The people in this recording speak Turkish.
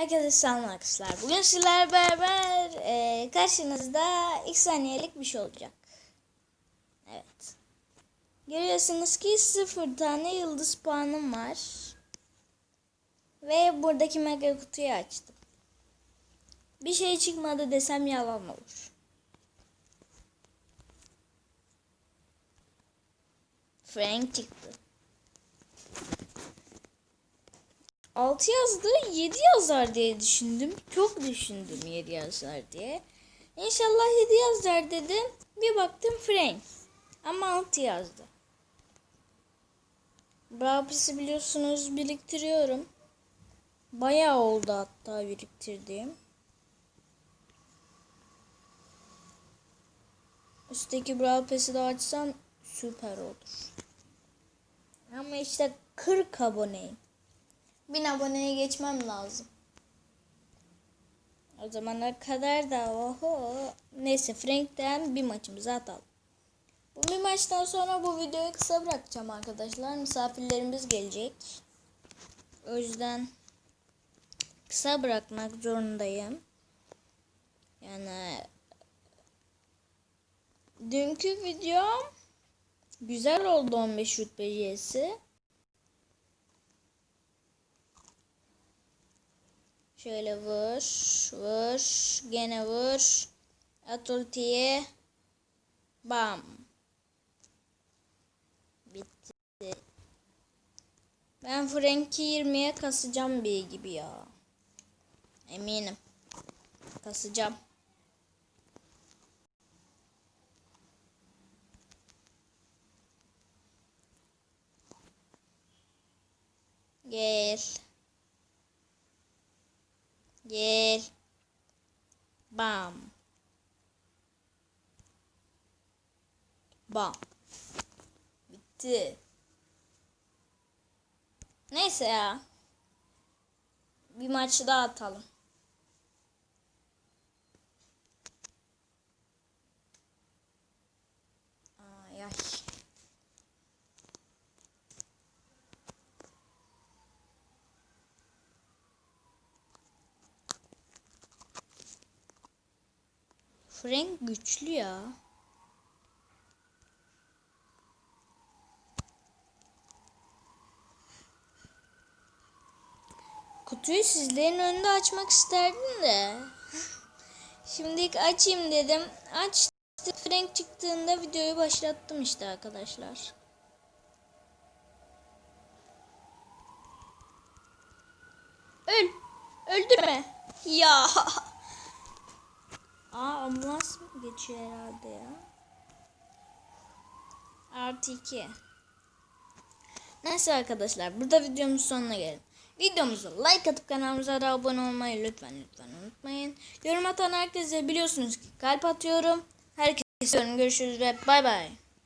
Herkese selam arkadaşlar. Bugün sizlerle beraber e, karşınızda ilk saniyelik bir şey olacak. Evet. Görüyorsunuz ki sıfır tane yıldız puanım var. Ve buradaki mega kutuyu açtım. Bir şey çıkmadı desem yalan olur. Frank çıktı. 6 yazdı 7 yazar diye düşündüm. Çok düşündüm 7 yazar diye. İnşallah 7 yazar dedim. Bir baktım Frank. Ama 6 yazdı. Brapis'i biliyorsunuz biriktiriyorum. Bayağı oldu hatta biriktirdiğim. Üstteki Brawl Pass'i de açsam süper olur. Ama işte 40 aboneyim. 1000 aboneye geçmem lazım. O zamana kadar da oho. Neyse Frank'ten bir maçımızı atalım. Bu bir maçtan sonra bu videoyu kısa bırakacağım arkadaşlar. Misafirlerimiz gelecek. O yüzden kısa bırakmak zorundayım. Yani dünkü videom güzel oldu 15 rütbecisi. Şöyle vur, vur, gene vur. At ultiye. Bam. Bitti. Ben Frank'i 20'ye kasacağım bir gibi ya. Eminim. Kasacağım. Gel. Gel. Bam. Bam. Bitti. Neyse ya. Bir maç daha atalım. Frank güçlü ya. Kutuyu sizlerin önünde açmak isterdim de. Şimdi ilk açayım dedim. Açtım. Frank çıktığında videoyu başlattım işte arkadaşlar. Öl. Öldürme. Ya. Ambulans mı geçiyor herhalde ya? Artı 2. Neyse arkadaşlar burada videomuz sonuna gelin. Videomuza like atıp kanalımıza da abone olmayı lütfen lütfen unutmayın. Yorum atan herkese biliyorsunuz ki kalp atıyorum. Herkese görüşürüz ve bay bay.